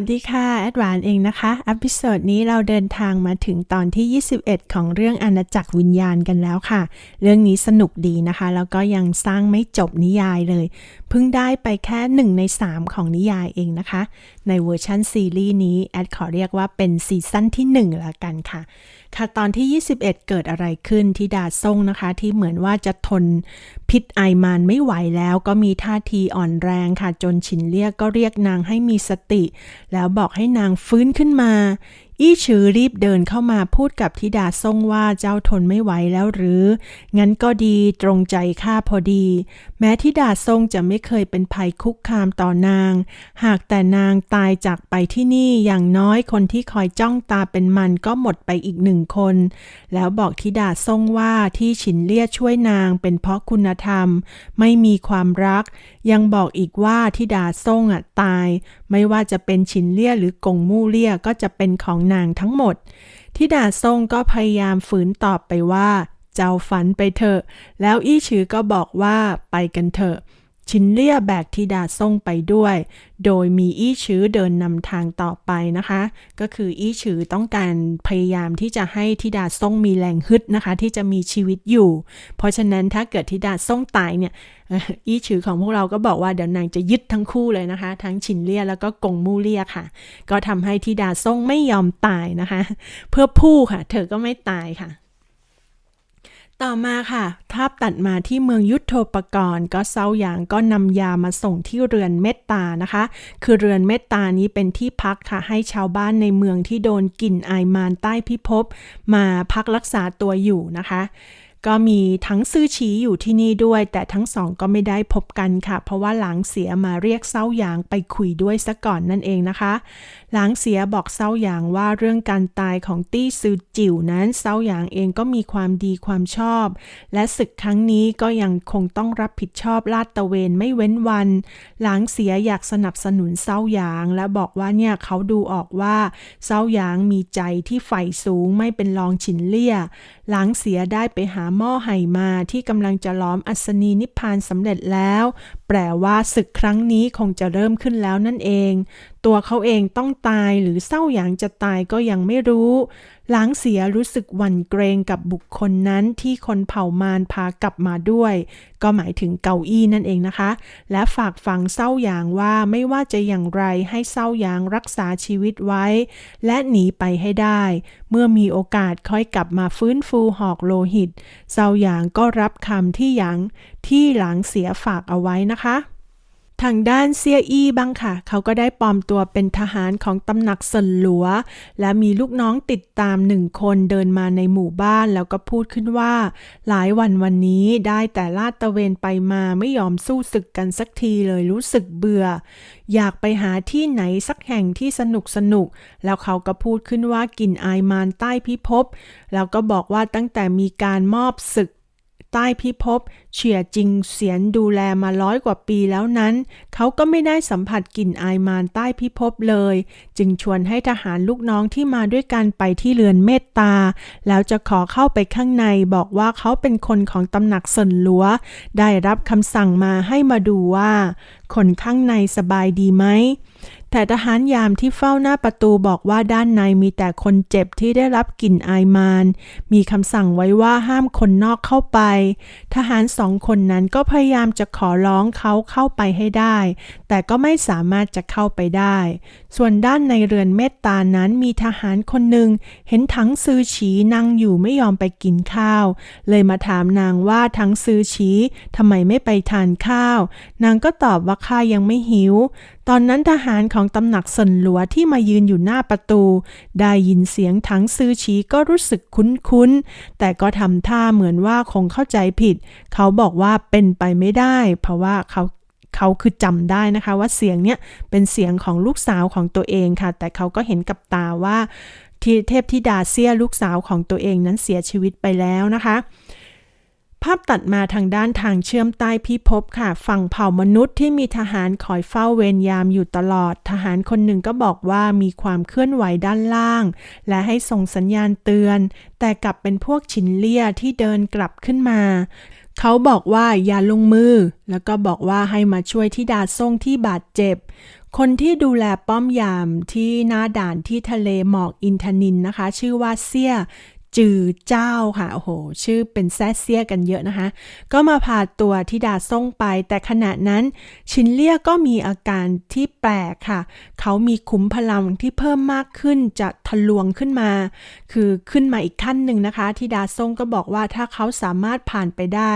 วัสดีค่ะ แอดวานเองนะคะอพิโซดนี้เราเดินทางมาถึงตอนที่ 21 ของเรื่องอาณาจักรวิญญาณกันแล้วค่ะ เรื่องนี้สนุกดีนะคะ แล้วก็ยังสร้างไม่จบนิยายเลย เพิ่งได้ไปแค่ 1 ใน 3 ของนิยายเองนะคะ ในเวอร์ชันซีรีส์นี้แอดขอเรียกว่าเป็นซีซั่นที่ 1 ละกันค่ะ ค่ะตอนที่ 21 เกิดอะไรขึ้นที่ดาซ่งนะคะ ที่เหมือนว่าจะทนพิษไอมานไม่ไหวแล้วก็มีท่าทีอ่อนแรงค่ะ จนฉินเรียกก็เรียกนางให้มีสติ แล้วบอกให้นางฟื้นขึ้นมา อี้ชือรีบเดินเข้ามาพูดกับธิดาซ่งว่าเจ้าทนไม่ไหวแล้วหรือ งั้นก็ดีตรงใจข้าพอดี แม้ธิดาซ่งจะไม่เคยเป็นภัยคุกคามต่อนาง หากแต่นางตายจากไปที่นี่อย่างน้อยคนที่คอยจ้องตาเป็นมันก็หมดไปอีกหนึ่งคน แล้วบอกธิดาซ่งว่าที่ฉินเลี่ยช่วยนางเป็นเพราะคุณธรรม ไม่มีความรัก ยังบอกอีกว่าธิดาซ่งอะตายไม่ว่าจะเป็นชินเลี่ยหรือกงมู่เลี่ยก็จะเป็นของนางทั้งหมด ทิดาซ่งก็พยายามฝืนตอบไปว่า เจ้าฝันไปเถอะ แล้วอี้ชือก็บอกว่าไปกันเถอะ ชินเลี่ยแบกธิดาซ่งไปด้วย โดยมีอี้ชือเดินนำทางต่อไปนะคะ ก็คืออี้ชือต้องการพยายามที่จะให้ธิดาซ่งมีแรงฮึดนะคะ ที่จะมีชีวิตอยู่ เพราะฉะนั้นถ้าเกิดธิดาซ่งตายเนี่ยอี้ชือของพวกเราก็บอกว่าเดี๋ยวนางจะยึดทั้งคู่เลยนะคะ ทั้งชินเลี่ยแล้วก็กงมูเลี่ยค่ะ ก็ทำให้ธิดาซ่งไม่ยอมตายนะคะ เพื่อผู้ค่ะ เธอก็ไม่ตายค่ะ ต่อมาค่ะภาพตัดมาที่เมืองยุทโธปกรณ์ ก็เซาหยางก็นำยามาส่งที่เรือนเมตตานะคะ คือเรือนเมตตานี้เป็นที่พักค่ะให้ชาวบ้านในเมืองที่โดนกลิ่นอายมารใต้พิภพมาพักรักษาตัวอยู่นะคะ ก็มีทั้งซื่อฉีอยู่ที่นี่ด้วย แต่ทั้งสองก็ไม่ได้พบกันค่ะ เพราะว่าหลางเสียมาเรียกเซาหยางไปคุยด้วยซะก่อนนั่นเองนะคะหลางเสียบอกเซาหยางว่าเรื่องการตายของตี้ซือจิ๋วนั้นเซาหยางเองก็มีความดีความชอบ และศึกครั้งนี้ก็ยังคงต้องรับผิดชอบลาดตะเวนไม่เว้นวัน หลางเสียอยากสนับสนุนเซาหยาง และบอกว่าเนี่ยเขาดูออกว่าเซาหยางมีใจที่ใฝ่สูงไม่เป็นรองฉินเลี่ย หลางเสียได้ไปหาหม้อไห่มาที่กำลังจะล้อมอัศนีนิพพานสำเร็จแล้ว แปลว่าศึกครั้งนี้คงจะเริ่มขึ้นแล้วนั่นเอง ตัวเขาเองต้องตายหรือเศร้าหยางจะตายก็ยังไม่รู้ หลางเสียรู้สึกหวั่นเกรงกับบุคคลนั้นที่คนเผ่ามารพากลับมาด้วย ก็หมายถึงเกาอี้นั่นเองนะคะ และฝากฝังเศร้าหยางว่าไม่ว่าจะอย่างไรให้เศร้าหยางรักษาชีวิตไว้ และหนีไปให้ได้ เมื่อมีโอกาสค่อยกลับมาฟื้นฟูหอกโลหิต เศร้าหยางก็รับคำที่หยางที่หลางเสียฝากเอาไว้นะคะ ทางด้านเซียอี้บ้างค่ะ เขาก็ได้ปลอมตัวเป็นทหารของตำหนักเซินหลัว และมีลูกน้องติดตามหนึ่งคนเดินมาในหมู่บ้านแล้วก็พูดขึ้นว่า หลายวันวันนี้ได้แต่ลาดตะเวนไปมาไม่ยอมสู้ศึกกันสักทีเลยรู้สึกเบื่อ อยากไปหาที่ไหนสักแห่งที่สนุกสนุก แล้วเขาก็พูดขึ้นว่ากลิ่นอายมารใต้พิภพแล้วก็บอกว่าตั้งแต่มีการมอบศึก ใต้พิภพเฉียจิงเสียนดูแลมาร้อยกว่าปีแล้วนั้น เขาก็ไม่ได้สัมผัสกลิ่นอายมารใต้พิภพเลย จึงชวนให้ทหารลูกน้องที่มาด้วยกันไปที่เรือนเมตตา แล้วจะขอเข้าไปข้างในบอกว่าเขาเป็นคนของตำหนักเซินหลัว ได้รับคำสั่งมาให้มาดูว่า คนข้างในสบายดีไหม แต่ทหารยามที่เฝ้าหน้าประตูบอกว่าด้านในมีแต่คนเจ็บที่ได้รับกลิ่นอายมารมีคำสั่งไว้ว่าห้ามคนนอกเข้าไป ทหารสองคนนั้นก็พยายามจะขอร้องเขาเข้าไปให้ได้ แต่ก็ไม่สามารถจะเข้าไปได้ ส่วนด้านในเรือนเมตตานั้นมีทหารคนหนึ่งเห็นทั้งซือฉีนั่งอยู่ไม่ยอมไปกินข้าว เลยมาถามนางว่าทั้งซือฉีทำไมไม่ไปทานข้าว นางก็ตอบว่าข้ายังไม่หิว ตอนนั้นทหารของตำหนักเซินหลัวที่มายืนอยู่หน้าประตู ได้ยินเสียงทั้งซื้อฉีก็รู้สึกคุ้นๆ แต่ก็ทำท่าเหมือนว่าคงเข้าใจผิด เขาบอกว่าเป็นไปไม่ได้ เพราะว่าเขาเขาคือจำได้นะคะว่าเสียงเนี้ยเป็นเสียงของลูกสาวของตัวเองค่ะ แต่เขาก็เห็นกับตาว่าที่เทพธิดาเซียลูกสาวของตัวเองนั้นเสียชีวิตไปแล้วนะคะ ภาพตัดมาทางด้านทางเชื่อมใต้พิภพค่ะ ฝั่งเผ่ามนุษย์ที่มีทหารคอยเฝ้าเวรยามอยู่ตลอด ทหารคนหนึ่งก็บอกว่ามีความเคลื่อนไหวด้านล่าง และให้ส่งสัญญาณเตือน แต่กลับเป็นพวกฉินเลี่ยที่เดินกลับขึ้นมา เขาบอกว่าอย่าลงมือ แล้วก็บอกว่าให้มาช่วยทิดาซ่งที่บาดเจ็บคนที่ดูแลป้อมยามที่หน้าด่านที่ทะเลหมอกอินทนินนะคะ ชื่อว่าเซี่ย จือเจ้าค่ะโอ้โห ชื่อเป็นแซ่เซี่ยกันเยอะนะคะ ก็มาพาตัวทิดาส่งไป แต่ขณะนั้นชินเลี่ยก็มีอาการที่แปลกค่ะ เขามีขุมพลังที่เพิ่มมากขึ้นจะทะลวงขึ้นมา คือขึ้นมาอีกขั้นหนึ่งนะคะทิดาส่งก็บอกว่าถ้าเขาสามารถผ่านไปได้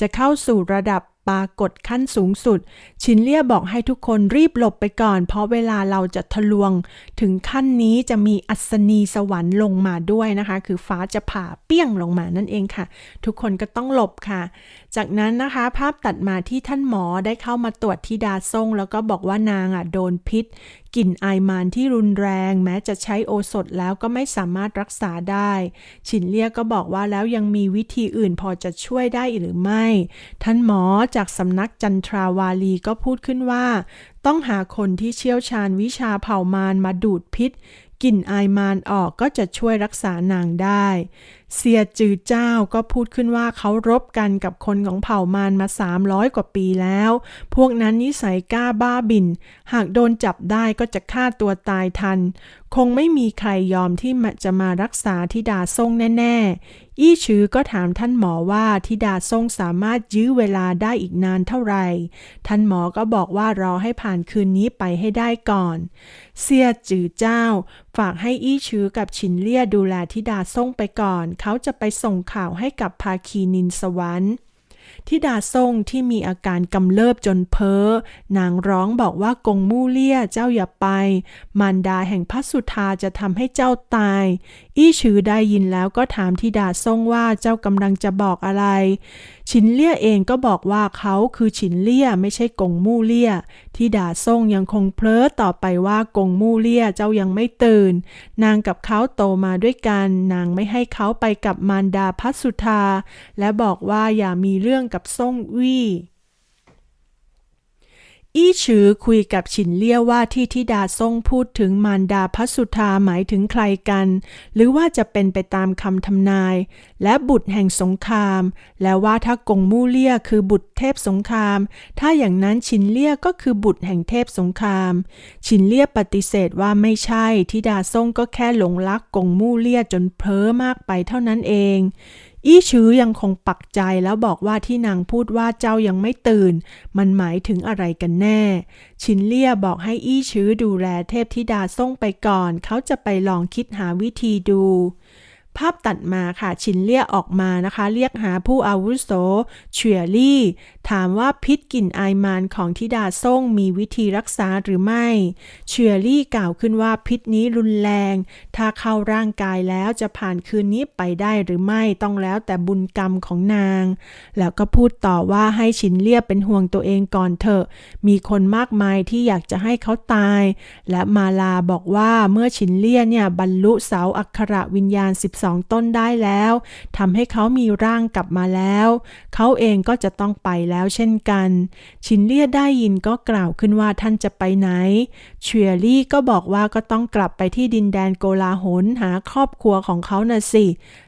จะเข้าสู่ระดับ ปรากฏขั้นสูงสุด ชินเลี่ยบอกให้ทุกคนรีบหลบไปก่อน เพราะเวลาเราจะทะลวง ถึงขั้นนี้จะมีอัศนีสวรรค์ลงมาด้วยนะคะ คือฟ้าจะผ่าเปี้ยงลงมานั่นเองค่ะ ทุกคนก็ต้องหลบค่ะ จากนั้นนะคะ ภาพตัดมาที่ท่านหมอได้เข้ามาตรวจที่ดาซ่ง แล้วก็บอกว่านางอะโดนพิษกลิ่นไอามานที่รุนแรง แม้จะใช้โอสถแล้วก็ไม่สามารถรักษาได้ ฉินเลี่ยก็บอกว่าแล้วยังมีวิธีอื่นพอจะช่วยได้หรือไม่ ท่านหมอจากสำนักจันทราวาลีก็พูดขึ้นว่า ต้องหาคนที่เชี่ยวชาญวิชาเผ่ามารมาดูดพิษกลิ่นอายมารออกก็จะช่วยรักษานางได้เสียจือเจ้าก็พูดขึ้นว่าเขารบกันกับคนของเผ่ามารมา 300 กว่าปีแล้ว พวกนั้นนิสัยกล้าบ้าบิน หากโดนจับได้ก็จะฆ่าตัวตายทัน คงไม่มีใครยอมที่จะมารักษาทิดาซ่งแน่ๆ อี้ชือก็ถามท่านหมอว่าทิดาซ่งสามารถยื้อเวลาได้อีกนานเท่าไหร่ ท่านหมอก็บอกว่ารอให้ผ่านคืนนี้ไปให้ได้ก่อนเสียจือเจ้า ฝากให้อี้ชือกับชินเลี่ยดูแลทิดาซ่งไปก่อนเขาจะไปส่งข่าวให้กับภาคีนินสวรรค์ ทิดาซ่งที่มีอาการกำเริบจนเพ้อนางร้องบอกว่ากงมู่เลี่ยเจ้าอย่าไป มารดาแห่งพระสุธาจะทำให้เจ้าตาย อี้ชือได้ยินแล้วก็ถามทิดาซ่งว่าเจ้ากำลังจะบอกอะไรชินเลี่ยเองก็บอกว่าเขาคือชินเลี่ยไม่ใช่กงมู่เลี่ยทิดาซ่งยังคงเพ้อต่อไปว่ากงมู่เลี่ยเจ้ายังไม่ตื่น นางกับเขาโตมาด้วยกัน นางไม่ให้เขาไปกับมารดาพัสุธาและบอกว่าอย่ามีเรื่องกับซ่งวี่อี้ชือคุยกับฉินเลี่ยว่าที่ทิดาซ่งพูดถึงมารดาพัสุธาหมายถึงใครกัน หรือว่าจะเป็นไปตามคำทำนาย และบุตรแห่งสงคราม แล้วว่าถ้ากงมู่เลี่ยคือบุตรเทพสงคราม ถ้าอย่างนั้นฉินเลี่ยก็คือบุตรแห่งเทพสงคราม ฉินเลี่ยปฏิเสธว่าไม่ใช่ทิดาซ่งก็แค่หลงรักกงมู่เลี่ยจนเพ้อมากไปเท่านั้นเอง อี้ชื้อยังคงปักใจแล้วบอกว่าที่นางพูดว่าเจ้ายังไม่ตื่น มันหมายถึงอะไรกันแน่ ชินเลี่ยบอกให้อี้ชื้อดูแลเทพธิดาส่งไปก่อน เขาจะไปลองคิดหาวิธีดูภาพตัดมาค่ะชินเลี่ยออกมานะคะ เรียกหาผู้อาวุโสเฉียลี่ ถามว่าพิษกลิ่นอายมานของทิดาส่งมีวิธีรักษาหรือไม่เฉียลี่กล่าวขึ้นว่าพิษนี้รุนแรง ถ้าเข้าร่างกายแล้วจะผ่านคืนนี้ไปได้หรือไม่ต้องแล้วแต่บุญกรรมของนาง แล้วก็พูดต่อว่าให้ชินเลี่ยเป็นห่วงตัวเองก่อนเถอะ มีคนมากมายที่อยากจะให้เขาตาย และมาลาบอกว่าเมื่อชินเลี่ยเนี่ยบรรลุเสาอักขระวิญญาณ 12 ต้นได้แล้วทำให้เขามีร่างกลับมาแล้ว เขาเองก็จะต้องไปแล้วเช่นกัน ชินเลียได้ยินก็กล่าวขึ้นว่าท่านจะไปไหน เชียรี่ก็บอกว่าก็ต้องกลับไปที่ดินแดนโกลาหลหาครอบครัวของเขาน่ะสิ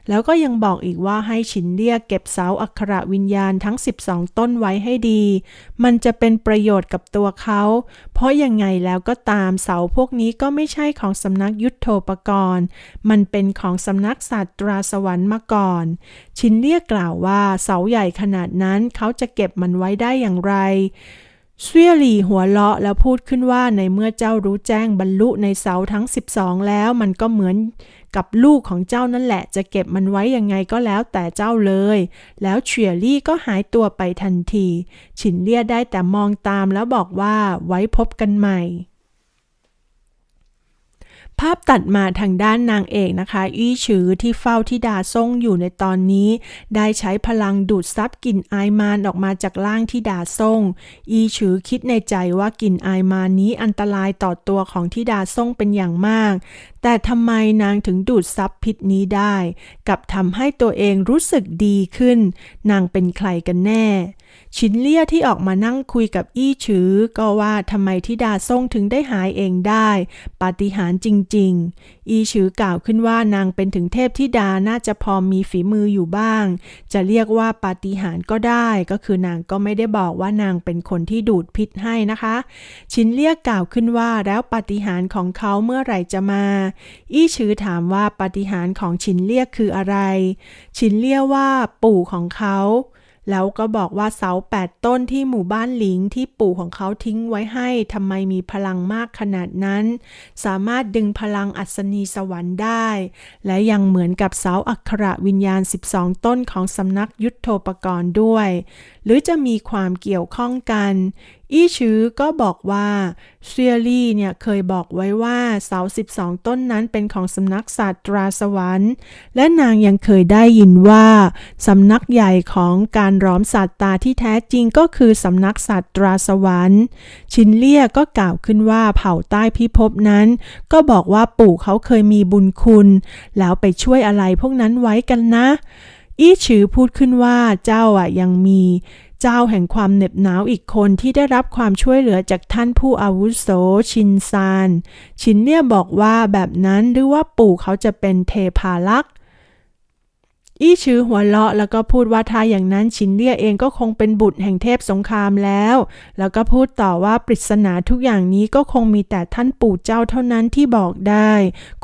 แล้วก็ยังบอกอีกว่าให้ชินเลียเก็บเสาอักขระวิญญาณทั้ง 12 ต้นไว้ให้ดี มันจะเป็นประโยชน์กับตัวเขา เพราะยังไงแล้วก็ตามเสาพวกนี้ก็ไม่ใช่ของสำนักยุทธโธปกรณ์ มันเป็นของสำนักศาสตราสวรรค์มาก่อน ชินเลียกล่าวว่าเสาใหญ่ขนาดนั้นเขาจะเก็บมันไว้ได้อย่างไรเสวียหลี่หัวเราะแล้วพูดขึ้นว่าในเมื่อเจ้ารู้แจ้งบรรลุในเสาทั้ง 12 แล้วมันก็เหมือนกับลูกของเจ้านั่นแหละ จะเก็บมันไว้ยังไงก็แล้วแต่เจ้าเลย แล้วเฉียลี่ก็หายตัวไปทันที ฉินเลี่ยได้แต่มองตามแล้วบอกว่าไว้พบกันใหม่ ภาพตัดมาทางด้านนางเอกนะคะ อี้ฉือที่เฝ้าทิดาซ่งอยู่ในตอนนี้ ได้ใช้พลังดูดซับกลิ่นอายมานออกมาจากร่างทิดาซ่ง อี้ฉือคิดในใจว่ากลิ่นอายมานนี้อันตรายต่อตัวของทิดาซ่งเป็นอย่างมาก แต่ทำไมนางถึงดูดซับพิษนี้ได้ กับทำให้ตัวเองรู้สึกดีขึ้น นางเป็นใครกันแน่ ชินเลี่ยที่ออกมานั่งคุยกับอี้ฉือ ก็ว่าทำไมทิดาซ่งถึงได้หายเองได้ ปาฏิหาริย์จริง ๆ อี้ฉือกล่าวขึ้นว่านางเป็นถึงเทพธิดาน่าจะพอมีฝีมืออยู่บ้าง จะเรียกว่าปาฏิหาริย์ก็ได้ ก็คือนางก็ไม่ได้บอกว่านางเป็นคนที่ดูดพิษให้นะคะ ชินเลี่ยกล่าวขึ้นว่าแล้วปาฏิหาริย์ของเขาเมื่อไหร่จะมา อี้ฉือถามว่าปาฏิหาริย์ของชินเลี่ยคืออะไร ชินเลี่ยว่าปู่ของเขา แล้วก็บอกว่าเสาแปดต้นที่หมู่บ้านหลิงที่ปู่ของเขาทิ้งไว้ให้ทำไมมีพลังมากขนาดนั้น สามารถดึงพลังอัศนีสวรรค์ได้ และยังเหมือนกับเสาอักขระวิญญาณ 12 ต้นของสำนักยุทธโธปกรณ์ด้วย หรือจะมีความเกี่ยวข้องกัน อี้ชื้อก็บอกว่าเซียลี่เนี่ยเคยบอกไว้ว่าเสา 12 ต้นนั้นเป็นของสำนักศาสตราสวรรค์ และนางยังเคยได้ยินว่าสำนักใหญ่ของการร้อมศาสตราที่แท้จริงก็คือสำนักศาสตราสวรรค์ ชินเลี่ยก็กล่าวขึ้นว่าเผ่าใต้พิภพนั้น ก็บอกว่าปู่เขาเคยมีบุญคุณ แล้วไปช่วยอะไรพวกนั้นไว้กันนะ อี้ฉือพูดขึ้นว่าเจ้าอะยังมี เจ้าแห่งความเหน็บหนาวอีกคนที่ได้รับความช่วยเหลือจากท่านผู้อาวุโสชินซาน ชินเนี่ยบอกว่าแบบนั้นหรือว่าปู่เขาจะเป็นเทพาลักษ์ อี้ชื้อหัวเราะแล้วก็พูดว่าถ้าอย่างนั้นชินเลี่ยเองก็คงเป็นบุตรแห่งเทพสงครามแล้ว แล้วก็พูดต่อว่าปริศนาทุกอย่างนี้ก็คงมีแต่ท่านปู่เจ้าเท่านั้นที่บอกได้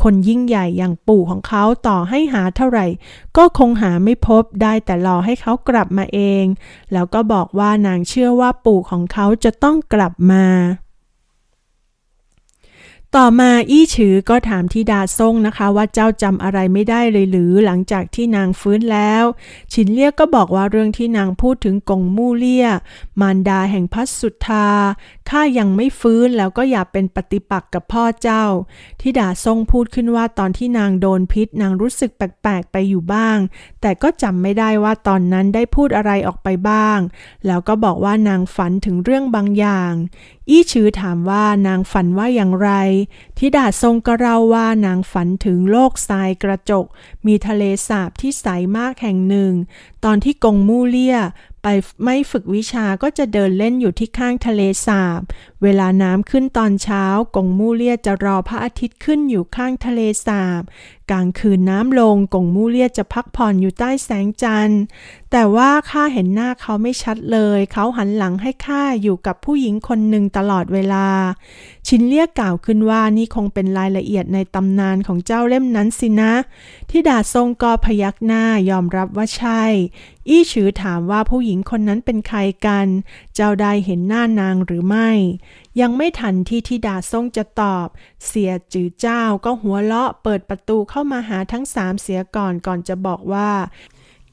คนยิ่งใหญ่อย่างปู่ของเขาต่อให้หาเท่าไหร่ ก็คงหาไม่พบได้แต่รอให้เขากลับมาเอง แล้วก็บอกว่านางเชื่อว่าปู่ของเขาจะต้องกลับมา ต่อมาอี้ฉือก็ถามทิดาซ่งนะคะ ว่าเจ้าจำอะไรไม่ได้เลยหรือหลังจากที่นางฟื้นแล้วชินเลี่ยก็บอกว่าเรื่องที่นางพูดถึงกงมู่เลี่ย มารดาแห่งพัสสุธาข้ายังไม่ฟื้นแล้วก็อย่าเป็นปฏิปักษ์กับพ่อเจ้าทิดาซ่งพูดขึ้นว่าตอนที่นางโดนพิษ นางรู้สึกแปลกๆไปอยู่บ้าง แต่ก็จำไม่ได้ว่าตอนนั้นได้พูดอะไรออกไปบ้าง แล้วก็บอกว่านางฝันถึงเรื่องบางอย่าง อี้ชือถามว่านางฝันว่าอย่างไรทิดาทรงก็เล่าว่านางฝันถึงโลกทรายกระจก มีทะเลสาบที่ใสมากแห่งหนึ่ง ตอนที่กงมู่เลี่ย ไปไม่ฝึกวิชาก็จะเดินเล่นอยู่ที่ข้างทะเลสาบ เวลาน้ำขึ้นตอนเช้ากงมู่เลียจะรอพระอาทิตย์ขึ้นอยู่ข้างทะเลสาบ กลางคืนน้ำลงกงมู่เลียจะพักผ่อนอยู่ใต้แสงจันทร์ แต่ว่าข้าเห็นหน้าเขาไม่ชัดเลย เขาหันหลังให้ข้าอยู่กับผู้หญิงคนหนึ่งตลอดเวลา ชินเลียกล่าวขึ้นว่านี่คงเป็นรายละเอียดในตำนานของเจ้าเล่มนั้นสินะ ที่ดาทรงก็พยักหน้ายอมรับว่าใช่ อี้ฉือถามว่าผู้หญิงคนนั้นเป็นใครกัน เจ้าได้เห็นหน้านางหรือไม่ ยังไม่ทันที่ทิดาซ่งจะตอบ เสียจือเจ้าก็หัวเลาะเปิดประตูเข้ามาหาทั้งสามเสียก่อนก่อนจะบอกว่า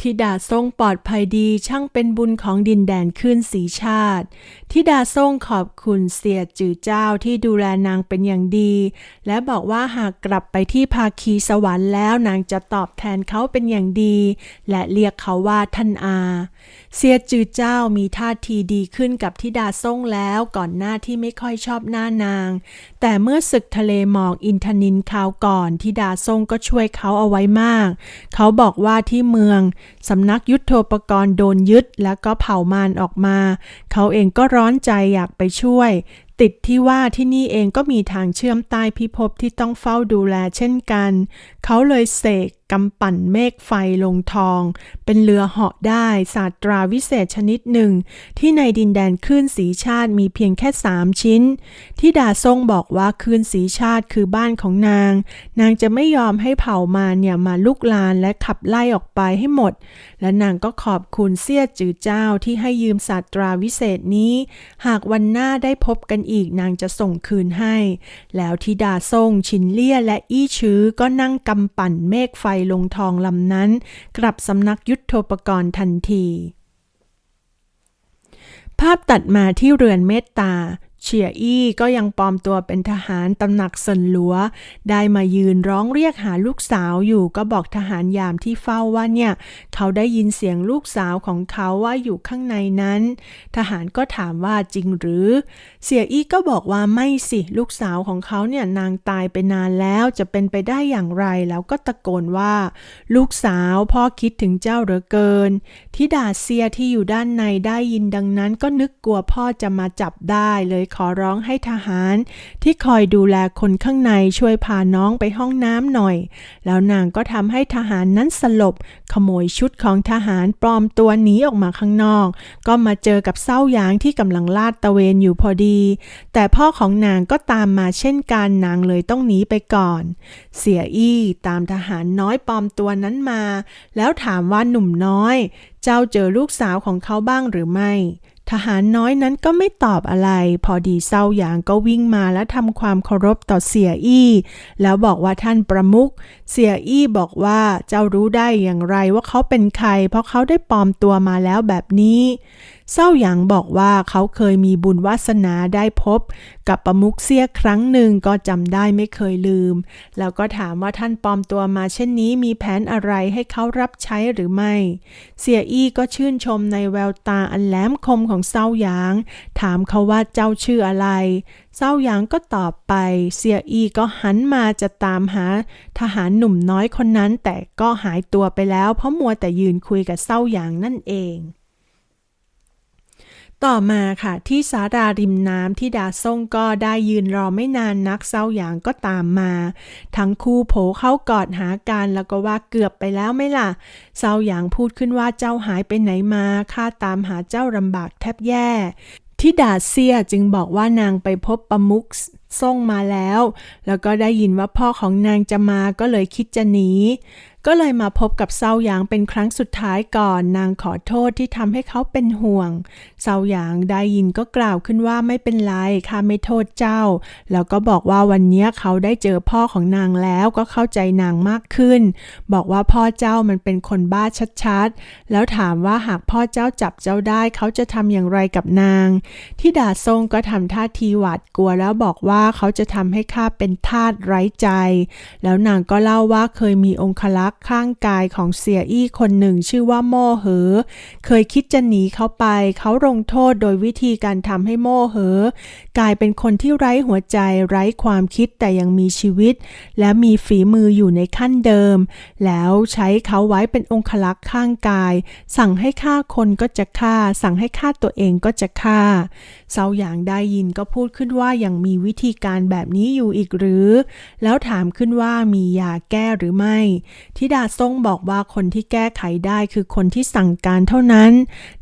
ทิดาทรงปลอดภัยดีช่างเป็นบุญของดินแดนขึ้นสีชาติ ทิดาทรงขอบคุณเสียจือเจ้าที่ดูแลนางเป็นอย่างดี และบอกว่าหากกลับไปที่ภาคีสวรรค์แล้วนางจะตอบแทนเขาเป็นอย่างดี และเรียกเขาว่าท่านอา เสียจือเจ้ามีท่าทีดีขึ้นกับทิดาซ่งแล้วก่อนหน้าที่ไม่ค่อยชอบหน้านาง แต่เมื่อศึกทะเลหมอกอินทนินคราวก่อนทิดาซ่งก็ช่วยเขาเอาไว้มาก เขาบอกว่าที่เมืองสำนักยุทธโธปกรณ์โดนยึดแล้วก็เผามารออกมา เขาเองก็รอร้อนใจอยากไปช่วย ติดที่ว่าที่นี่เองก็มีทางเชื่อมใต้พิภพที่ต้องเฝ้าดูแลเช่นกัน เขาเลยเสก กำปั่นเมฆไฟลงทอง เป็นเรือเหาะได้ศาสตราวิเศษชนิดหนึ่ง ที่ในดินแดนคลื่นสีชาติมีเพียงแค่สามชิ้น ที่ดาทรงบอกว่าคลื่นสีชาติคือบ้านของนาง นางจะไม่ยอมให้เผ่ามาเนี่ยมาลุกลานและขับไล่ออกไปให้หมด และนางก็ขอบคุณเสี้ยจือเจ้าที่ให้ยืมศาสตราวิเศษนี้ หากวันหน้าได้พบกันอีกนางจะส่งคืนให้ แล้วทิดาทรงชินเลี่ยและอี้ชื้อก็นั่งกำปั่นเมฆไฟลงทองลำนั้น กลับสำนักยุทธโธปกรณ์ทันที ภาพตัดมาที่เรือนเมตตา เฉียอี้ก็ยังปลอมตัวเป็นทหารตำหนักเซินหลัว ได้มายืนร้องเรียกหาลูกสาวอยู่ก็บอกทหารยามที่เฝ้าว่าเนี่ย เขาได้ยินเสียงลูกสาวของเขาว่าอยู่ข้างในนั้น ทหารก็ถามว่าจริงหรือ เสียอี้ก็บอกว่าไม่สิลูกสาวของเขาเนี่ยนางตายไปนานแล้วจะเป็นไปได้อย่างไรแล้วก็ตะโกนว่า ลูกสาวพ่อคิดถึงเจ้าเหลือเกินทิดาเซียที่อยู่ด้านในได้ยินดังนั้นก็นึกกลัวพ่อจะมาจับได้เลยขอร้องให้ทหาร ที่คอยดูแลคนข้างในช่วยพาน้องไปห้องน้ำหน่อย แล้วนางก็ทำให้ทหารนั้นสลบ ขโมยชุดของทหารปลอมตัวหนีออกมาข้างนอก ก็มาเจอกับเศร้าหยางที่กำลังลาดตะเวนอยู่พอดี แต่พ่อของนางก็ตามมาเช่นกันนางเลยต้องหนีไปก่อน เสียอี้ตามทหารน้อยปลอมตัวนั้นมา แล้วถามว่าหนุ่มน้อย เจ้าเจอลูกสาวของเขาบ้างหรือไม่ ทหารน้อยนั้นก็ไม่ตอบอะไร พอดีเศร้าหยางก็วิ่งมาและทำความเคารพต่อเสียอี้ แล้วบอกว่าท่านประมุขเสียอี้บอกว่าเจ้ารู้ได้อย่างไรว่าเขาเป็นใคร เพราะเขาได้ปลอมตัวมาแล้วแบบนี้เศร้าหยางบอกว่าเขาเคยมีบุญวาสนาได้พบ กับประมุขเสียครั้งหนึ่งก็จำได้ไม่เคยลืม แล้วก็ถามว่าท่านปลอมตัวมาเช่นนี้มีแผนอะไรให้เขารับใช้หรือไม่ เสียอี้ก็ชื่นชมในแววตาอันแหลมคมของเศร้าหยาง ถามเขาว่าเจ้าชื่ออะไรเศร้าหยางก็ตอบไป เสียอี้ก็หันมาจะตามหาทหารหนุ่มน้อยคนนั้นแต่ก็หายตัวไปแล้วเพราะมัวแต่ยืนคุยกับเศร้าหยางนั่นเอง ต่อมาค่ะที่สาราริมน้ำที่ดาซ่งก็ได้ยืนรอไม่นานนักเศร้าหยางก็ตามมา ทั้งคู่โผเข้ากอดหากันแล้วก็ว่าเกือบไปแล้วไหม่ล่ะเศร้าหยางพูดขึ้นว่าเจ้าหายไปไหนมาข้าตามหาเจ้าลำบากแทบแย่ที่ดาเซียจึงบอกว่านางไปพบประมุก ส่งมาแล้ว แล้วก็ได้ยินว่าพ่อของนางจะมาก็เลยคิดจะหนี ก็เลยมาพบกับเซาหยางเป็นครั้งสุดท้ายก่อน นางขอโทษที่ทำให้เขาเป็นห่วง เซาหยางได้ยินก็กล่าวขึ้นว่าไม่เป็นไรข้าไม่โทษเจ้า แล้วก็บอกว่าวันนี้เขาได้เจอพ่อของนางแล้วก็เข้าใจนางมากขึ้น บอกว่าพ่อเจ้ามันเป็นคนบ้าชัดๆ แล้วถามว่าหากพ่อเจ้าจับเจ้าได้เขาจะทำอย่างไรกับนาง ที่ดาซงก็ทำท่าทีหวาดกลัวแล้วบอกว่าเขาจะทำให้ข้าเป็นทาสไร้ใจ แล้วนางก็เล่าว่าเคยมีองคลักษ์ข้างกายของเสียอี้คนหนึ่งชื่อว่าโม่เหอ เคยคิดจะหนีเขาไป เขาลงโทษโดยวิธีการทำให้โม่เหอกลายเป็นคนที่ไร้หัวใจไร้ความคิดแต่ยังมีชีวิต และมีฝีมืออยู่ในขั้นเดิม แล้วใช้เขาไว้เป็นองคลักษ์ข้างกาย สั่งให้ฆ่าคนก็จะฆ่า สั่งให้ฆ่าตัวเองก็จะฆ่าเซาหยางได้ยินก็พูดขึ้นว่ายังมีวิธีการแบบนี้อยู่อีกหรือ แล้วถามขึ้นว่ามียาแก้หรือไม่ทิดาซ่งบอกว่าคนที่แก้ไขได้คือคนที่สั่งการเท่านั้น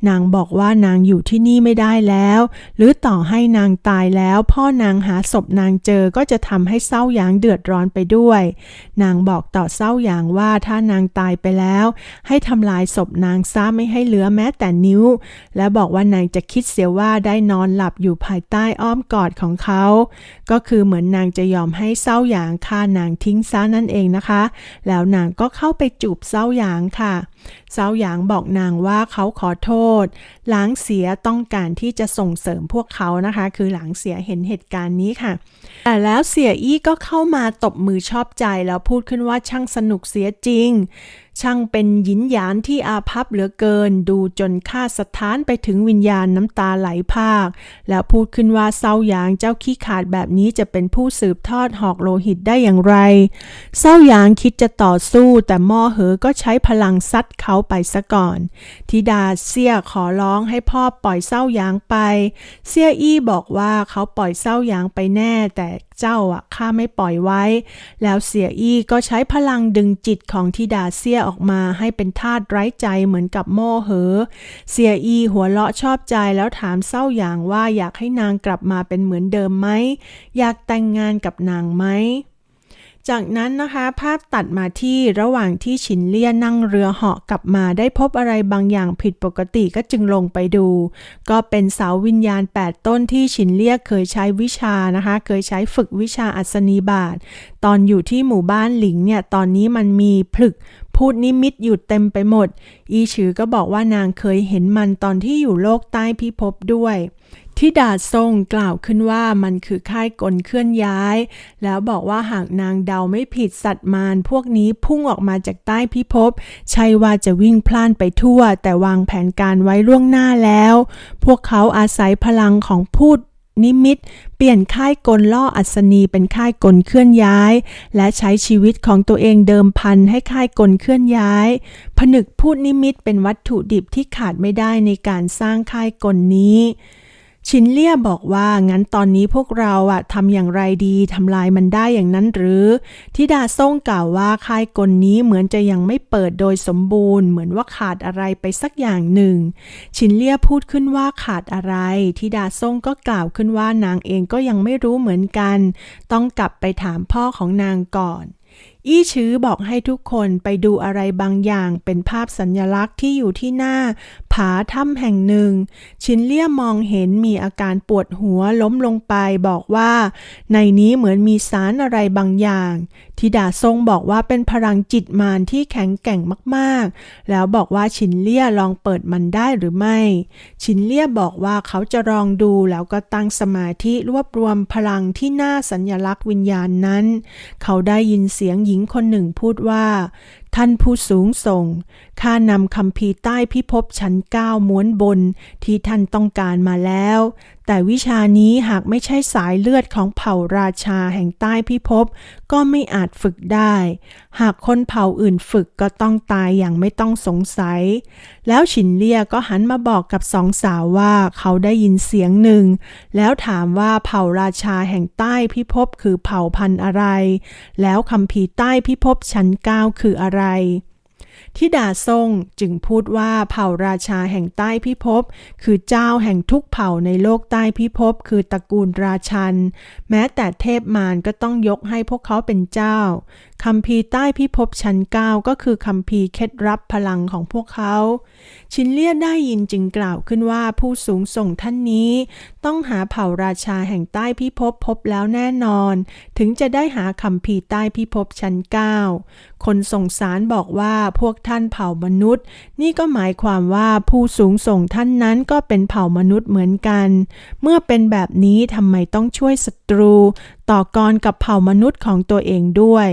นางบอกว่านางอยู่ที่นี่ไม่ได้แล้ว หรือต่อให้นางตายแล้ว พ่อนางหาศพนางเจอก็จะทำให้เศร้าหยางเดือดร้อนไปด้วย นางบอกต่อเศร้าหยางว่าถ้านางตายไปแล้ว ให้ทำลายศพนางซะไม่ให้เหลือแม้แต่นิ้ว และบอกว่านางจะคิดเสียว่าได้นอนหลับอยู่ภายใต้อ้อมกอดของเขา ก็คือเหมือนนางจะยอมให้เศร้าหยางฆ่านางทิ้งซะนั่นเองนะคะ แล้วนางก็เข้าไปจูบเศร้าหยางค่ะ เศร้าหยางบอกนางว่าเขาขอโทษ หลางเสียต้องการที่จะส่งเสริมพวกเขานะคะ คือหลางเสียเห็นเหตุการณ์นี้ค่ะ แต่แล้วเสียอี้ก็เข้ามาตบมือชอบใจแล้วพูดขึ้นว่าช่างสนุกเสียจริง ช่างเป็นหยินหยานที่อาภัพเหลือเกิน ดูจนข้าสถานไปถึงวิญญาณน้ำตาไหลภาค แล้วพูดขึ้นว่าเศร้าหยางเจ้าขี้ขาดแบบนี้จะเป็นผู้สืบทอดหอกโลหิตได้อย่างไร เศร้าหยางคิดจะต่อสู้แต่ม่อเหอก็ใช้พลังซัดเขาไปซะก่อนทิดาเสี่ยขอร้องให้พ่อปล่อยเศร้าหยางไป เสี่ยอี้บอกว่าเขาปล่อยเศร้าหยางไปแน่แต่ เจ้าอะข้าไม่ปล่อยไว้ แล้วเสียอี้ก็ใช้พลังดึงจิตของทิดาเสียออกมาให้เป็นทาสไร้ใจเหมือนกับโม่เหอ เสียอี้หัวเราะชอบใจแล้วถามเศร้าอย่างว่าอยากให้นางกลับมาเป็นเหมือนเดิมไหม อยากแต่งงานกับนางไหม จากนั้นนะคะภาพตัดมาที่ระหว่างที่ฉินเลี่ยนั่งเรือเหาะกลับมาได้พบอะไรบางอย่างผิดปกติก็จึงลงไปดู ก็เป็นเสาวิญญาณ 8 ต้นที่ฉินเลี่ยเคยใช้วิชานะคะ เคยใช้ฝึกวิชาอัศนีบาตตอนอยู่ที่หมู่บ้านหลิงเนี่ยตอนนี้มันมีผลึกพูดนิมิตอยู่เต็มไปหมด อีฉือก็บอกว่านางเคยเห็นมันตอนที่อยู่โลกใต้พิภพด้วย ที่ดาทรงกล่าวขึ้นว่ามันคือค่ายกลเคลื่อนย้าย แล้วบอกว่าหากนางเดาไม่ผิดสัตว์มารพวกนี้พุ่งออกมาจากใต้พิภพใช่ว่าจะวิ่งพล่านไปทั่ว แต่วางแผนการไว้ล่วงหน้าแล้ว พวกเขาอาศัยพลังของพูดนิมิต เปลี่ยนค่ายกลล่ออัศนีเป็นค่ายกลเคลื่อนย้าย และใช้ชีวิตของตัวเองเดิมพันให้ค่ายกลเคลื่อนย้าย ผนึกพูดนิมิตเป็นวัตถุดิบที่ขาดไม่ได้ในการสร้างค่ายกลนี้ ชินเลี่ยบอกว่างั้นตอนนี้พวกเราอะทำอย่างไรดีทำลายมันได้อย่างนั้นหรือทิดาส่งกล่าวว่าค่ายกลนี้เหมือนจะยังไม่เปิดโดยสมบูรณ์ เหมือนว่าขาดอะไรไปสักอย่างหนึ่ง ชินเลี่ยพูดขึ้นว่าขาดอะไรทิดาส่งก็กล่าวขึ้นว่านางเองก็ยังไม่รู้เหมือนกัน ต้องกลับไปถามพ่อของนางก่อน อี้ชื้อบอกให้ทุกคนไปดูอะไรบางอย่างเป็นภาพสัญญลักษณ์ที่อยู่ที่หน้า ผาถ้ำแห่งหนึ่ง ชินเลี่ยมองเห็นมีอาการปวดหัวล้มลงไปบอกว่า ในนี้เหมือนมีสารอะไรบางอย่างทิดาทรงบอกว่าเป็นพลังจิตมารที่แข็งแกร่งมากๆ แล้วบอกว่าชินเลี่ยลองเปิดมันได้หรือไม่ ชินเลี่ยบอกว่าเขาจะลองดูแล้วก็ตั้งสมาธิรวบรวมพลังที่หน้าสัญญลักษณ์วิญญาณนั้น เขาได้ยินเสียงญิงคนหนึ่งพูดว่า ท่านผู้สูงส่ง ข้านำคำพีใต้พิภพชั้นเก้าม้วนบนที่ท่านต้องการมาแล้ว แต่วิชานี้หากไม่ใช่สายเลือดของเผ่าราชาแห่งใต้พิภพก็ไม่อาจฝึกได้ หากคนเผ่าอื่นฝึกก็ต้องตายอย่างไม่ต้องสงสัย แล้วฉินเลียก็หันมาบอกกับสองสาวว่าเขาได้ยินเสียงหนึ่ง แล้วถามว่าเผ่าราชาแห่งใต้พิภพคือเผ่าพันธุ์อะไร แล้วคำพีใต้พิภพชั้นเก้าคืออะไรไร ทิดาทรงจึงพูดว่าเผ่าราชาแห่งใต้พิภพคือเจ้าแห่งทุกเผ่าในโลกใต้พิภพคือตระกูลราชัน แม้แต่เทพมารก็ต้องยกให้พวกเขาเป็นเจ้าคำพีใต้พิภพชั้นเก้าก็คือคำพีเคล็ดรับพลังของพวกเขา ชินเลียได้ยินจึงกล่าวขึ้นว่าผู้สูงส่งท่านนี้ ต้องหาเผ่าราชาแห่งใต้พิภพพบแล้วแน่นอน ถึงจะได้หาคำพีใต้พิภพชั้นเก้าคนส่งสารบอกว่าพวกท่านเผ่ามนุษย์ นี่ก็หมายความว่าผู้สูงส่งท่านนั้นก็เป็นเผ่ามนุษย์เหมือนกัน เมื่อเป็นแบบนี้ทำไมต้องช่วยศัตรู ต่อกรกับเผ่ามนุษย์ของตัวเองด้วย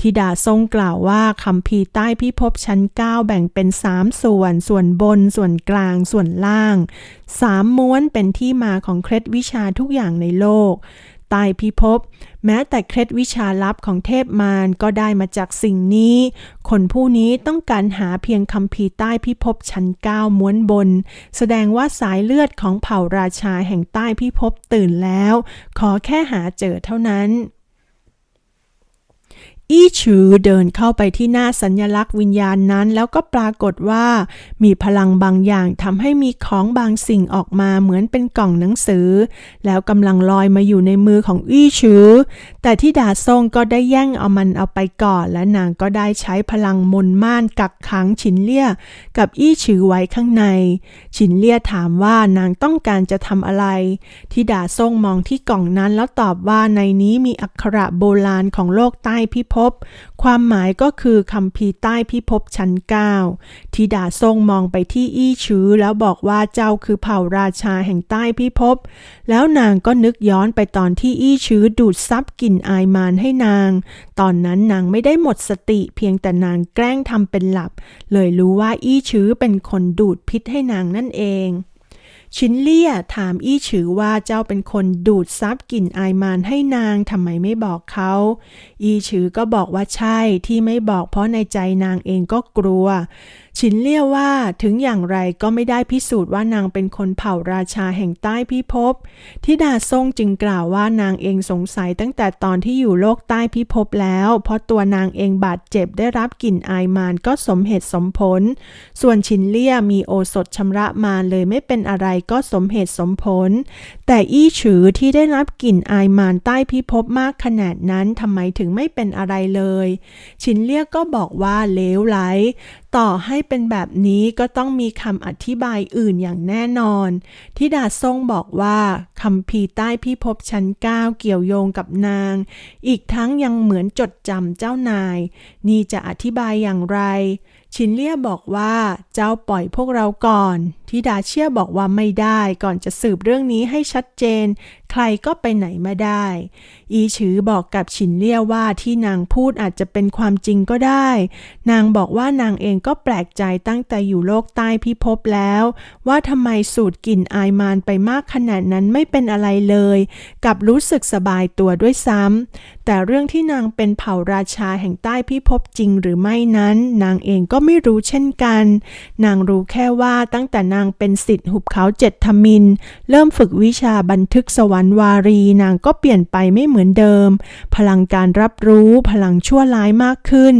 ทิดาทรงกล่าวว่าคำพีใต้พิภพชั้น 9 แบ่งเป็นสามส่วน ส่วนบน ส่วนกลาง ส่วนล่างสามม้วนเป็นที่มาของเคล็ดวิชาทุกอย่างในโลก ใต้พิภพแม้แต่เคล็ดวิชาลับของเทพมารก็ได้มาจากสิ่งนี้ คนผู้นี้ต้องการหาเพียงคำพีใต้พิภพชั้นเก้าม้วนบน แสดงว่าสายเลือดของเผ่าราชาแห่งใต้พิภพตื่นแล้ว ขอแค่หาเจอเท่านั้น อี้ฉือเดินเข้าไปที่หน้าสัญญลักษณ์วิญญาณนั้น แล้วก็ปรากฏว่า มีพลังบางอย่างทำให้มีของบางสิ่งออกมาเหมือนเป็นกล่องหนังสือ แล้วกำลังลอยมาอยู่ในมือของอี้ฉือ แต่ที่ดาซงก็ได้แย่งเอามันเอาไปก่อน และนางก็ได้ใช้พลังมนม่านกักขังฉินเลี่ย กับอี้ฉือไว้ข้างใน ฉินเลี่ยถามว่านางต้องการจะทำอะไรที่ดาซงมองที่กล่องนั้นแล้วตอบว่าในนี้มีอักขระโบราณของโลกใต้พิภพความหมายก็คือคำพีใต้พิภพชั้นเก้าทิดาทรงมองไปที่อี้ชื้อแล้วบอกว่าเจ้าคือเผ่าราชาแห่งใต้พิภพ แล้วนางก็นึกย้อนไปตอนที่อี้ชื้อดูดซับกลิ่นอายมานให้นาง ตอนนั้นนางไม่ได้หมดสติเพียงแต่นางแกล้งทำเป็นหลับ เลยรู้ว่าอี้ชื้อเป็นคนดูดพิษให้นางนั่นเอง ชินเลี่ยถามอี้ฉือว่าเจ้าเป็นคนดูดซับกลิ่นอายมานให้นางทำไมไม่บอกเขา อี้ฉือก็บอกว่าใช่ที่ไม่บอกเพราะในใจนางเองก็กลัว ฉินเลี่ยว่าถึงอย่างไรก็ไม่ได้พิสูจน์ว่านางเป็นคนเผ่าราชาแห่งใต้พิภพทิดาทรงจึงกล่าวว่านางเองสงสัยตั้งแต่ตอนที่อยู่โลกใต้พิภพแล้ว เพราะตัวนางเองบาดเจ็บได้รับกลิ่นอายมานก็สมเหตุสมผล ส่วนฉินเลี่ยมีโอสถชำระมาเลยไม่เป็นอะไรก็สมเหตุสมผล แต่อี้ฉือที่ได้รับกลิ่นอายมานใต้พิภพมากขนาดนั้นทำไมถึงไม่เป็นอะไรเลย ฉินเลี่ยก็บอกว่าเลวไหลต่อให้เป็นแบบนี้ก็ต้องมีคำอธิบายอื่นอย่างแน่นอนทิดาทรงบอกว่าคำพีใต้พิภพชั้นเก้าเกี่ยวโยงกับนาง อีกทั้งยังเหมือนจดจำเจ้านาย นี่จะอธิบายอย่างไร ชินเลียบอกว่าเจ้าปล่อยพวกเราก่อน ทิดาเชียบอกว่าไม่ได้ก่อนจะสืบเรื่องนี้ให้ชัดเจน ใครก็ไปไหนมาได้ อีฉือบอกกับฉินเลี่ยว่าที่นางพูดอาจจะเป็นความจริงก็ได้ นางบอกว่านางเองก็แปลกใจตั้งแต่อยู่โลกใต้พิภพแล้ว ว่าทำไมสูดกลิ่นอายมานไปมากขนาดนั้นไม่เป็นอะไรเลย กับรู้สึกสบายตัวด้วยซ้ำแต่เรื่องที่นางเป็นเผ่าราชาแห่งใต้พิภพจริงหรือไม่นั้น นางเองก็ไม่รู้เช่นกัน นางรู้แค่ว่าตั้งแต่นางางเป็นสิทธิ์หุบเขาเจ็ดทมิน เริ่มฝึกวิชาบันทึกสวรรค์วารี นางก็เปลี่ยนไปไม่เหมือนเดิม พลังการรับรู้พลังชั่วร้ายมากขึ้น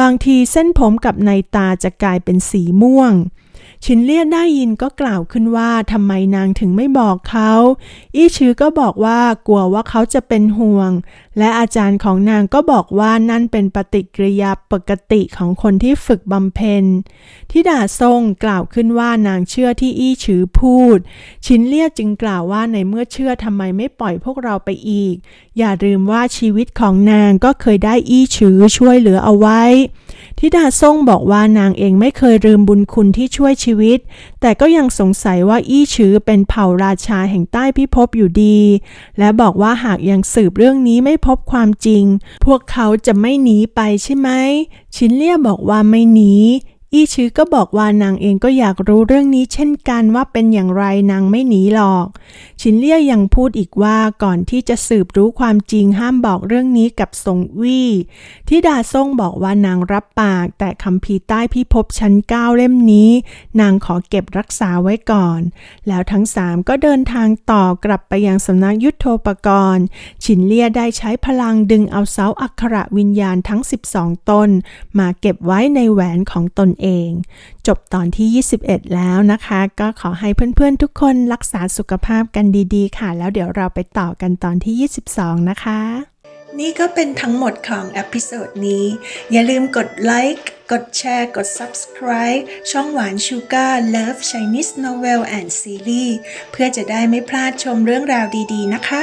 บางทีเส้นผมกับในตาจะกลายเป็นสีม่วง ชินเลียได้ยินก็กล่าวขึ้นว่าทำไมนางถึงไม่บอกเขา อี้ชื้อก็บอกว่ากลัวว่าเขาจะเป็นห่วง และอาจารย์ของนางก็บอกว่านั่นเป็นปฏิกิริยาปกติของคนที่ฝึกบำเพ็ญทิดาทรงกล่าวขึ้นว่านางเชื่อที่อี้ชื้อพูด ชินเลียจึงกล่าวว่าในเมื่อเชื่อทำไมไม่ปล่อยพวกเราไปอีก อย่าลืมว่าชีวิตของนางก็เคยได้อี้ชื้อช่วยเหลือเอาไว้ ทิดาซ่งบอกว่านางเองไม่เคยลืมบุญคุณที่ช่วยชีวิต แต่ก็ยังสงสัยว่าอี้ชื่อเป็นเผ่าราชาแห่งใต้พิภพอยู่ดี และบอกว่าหากยังสืบเรื่องนี้ไม่พบความจริง พวกเขาจะไม่หนีไปใช่ไหม ชินเลี่ยบอกว่าไม่หนี อี้ชื้อก็บอกว่านางเองก็อยากรู้เรื่องนี้เช่นกันว่าเป็นอย่างไรนางไม่หนีหรอก ชินเลี่ยยังพูดอีกว่าก่อนที่จะสืบรู้ความจริงห้ามบอกเรื่องนี้กับสงวี่ที่ดาซ่งบอกว่านางรับปาก แต่คำพีใต้พิภพชั้นเก้าเล่มนี้ นางขอเก็บรักษาไว้ก่อน แล้วทั้งสามก็เดินทางต่อกลับไปยังสำนักยุทธโธปกรณ์ ชินเลี่ยได้ใช้พลังดึงเอาเสาอักขระวิญญาณทั้ง 12 ตนมาเก็บไว้ในแหวนของตนเอง จบตอนที่ 21 แล้วนะคะ ก็ขอให้เพื่อนๆทุกคนรักษาสุขภาพกันดีๆ ค่ะ แล้วเดี๋ยวเราไปต่อกันตอนที่ 22 นะคะ นี่ก็เป็นทั้งหมดของอพิโซดนี้ อย่าลืมกดไลค์กดแชร์ กด Subscribe ช่องหวานชูการ์ Love Chinese Novel and Series เพื่อจะได้ไม่พลาดชมเรื่องราวดีๆนะคะ